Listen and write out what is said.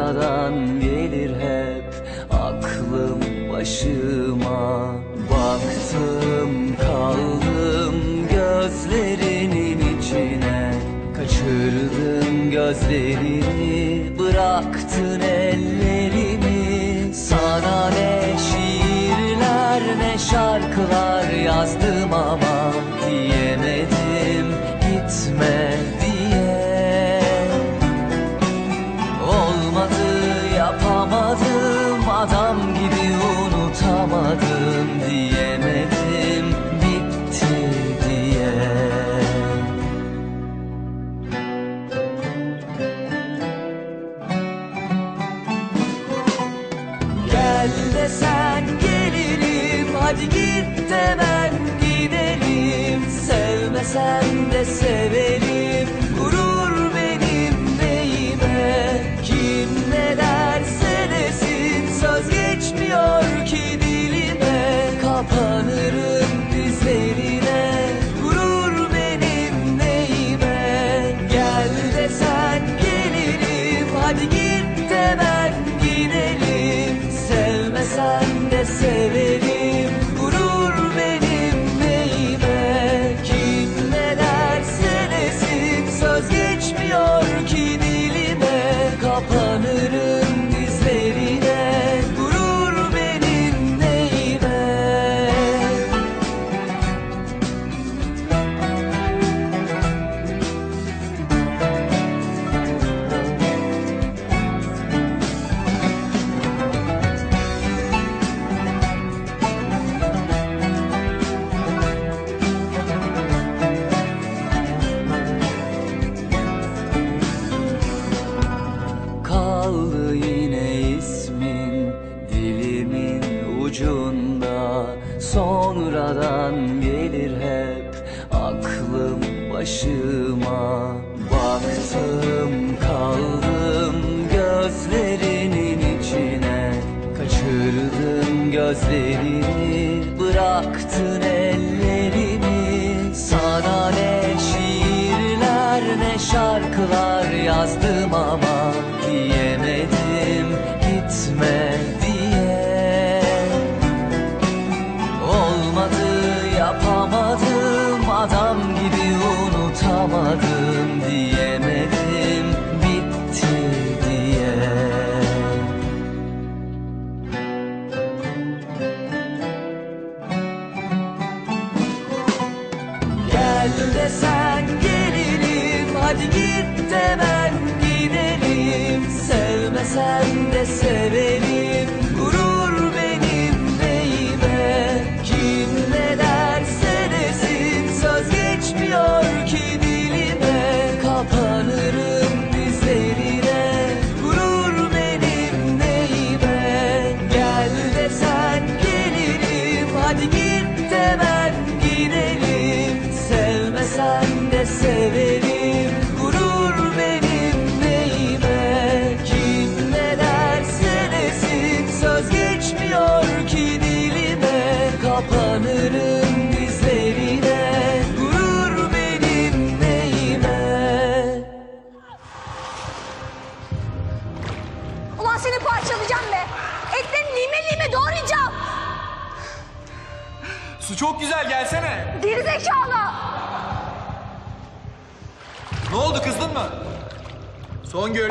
Sonradan gelir hep aklım başıma. Baktım kaldım gözlerinin içine. Kaçırdın gözlerini bıraktın ellerimi. Sana ne şiirler ne şarkılar yazdım Gel desen gelirim. Hadi git de ben gidelim. Sevmesen de severim. Gurur benim neyime Kim ne derse desin. Söz geçmiyor ki dilime. Kapanırım dizlerine. Gurur benim neyime. Gel desen gelirim. Hadi git severim başıma. Baktım kaldım gözlerinin içine. Kaçırdın gözlerini bıraktın ellerimi. Sana ne şiirler ne şarkılar yazdım ama Gel gelirim hadi git de ben gidelim. Sevmesen de severim gurur benim neyime Kim ne derse söz geçmiyor ki dilime. Kapanırım dizlerine gurur benim neyime Gel gelirim hadi git de Kapanırım dizlerine gurur benim neyime Ulan seni parçalayacağım be. Etlerini lime lime doğrayacağım. Su çok güzel gelsene. Gerizekalı. Ne oldu kızdın mı? Songül.